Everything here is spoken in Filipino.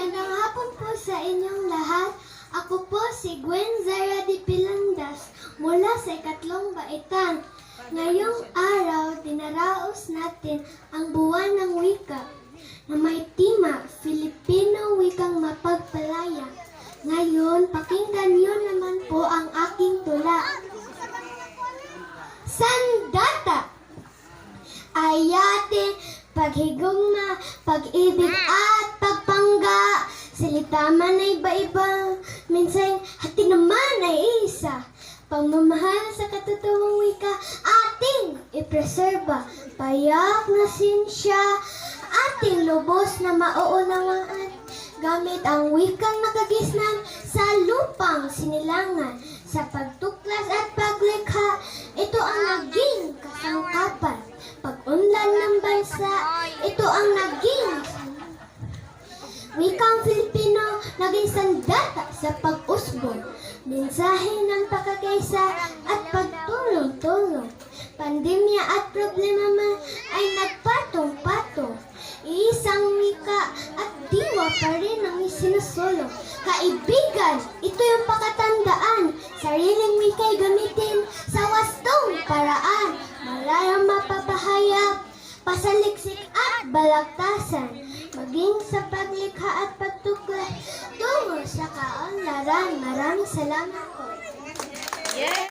Magandang hapon po sa inyong lahat. Ako po si Gwen Zara de Pilandas mula sa ikatlong baitan. Ngayong araw, dinaraos natin ang buwan ng wika na may tema, Filipino Wikang Mapagpalaya. Ngayon, pakinggan niyo naman po ang aking tula. Sandata! Ayate, paghigugma, pag-ibig at Silita man ay iba-iba, minsan hati naman ay isa. Pagmamahal sa katotoong wika, ating ipreserba. Payak na sinsya, ating lubos na mauunawaan. Gamit ang wikang nakagisnan sa lupang sinilangan. Sa pagtuklas at paglikha, ito ang naging kasangkapan. Pag-unlad ng bansa, ito ang naging Wikang Filipino naging sandata sa pag-usbong, mensahe ng pagkakaisa at pagtulong-tulong. Pandemya at problema man ay nagpatong-patong. Iisang wika at diwa pa rin ang isinusulong. Kaibigan, ito yung pakatandaan. Sariling wika'y gamitin sa wastong paraan. Malayang mapapahayag, pasaliksik at balagtasan. Maging sa paglikha at pagtuklas tungo sa kaunlaran. Maraming salamat po.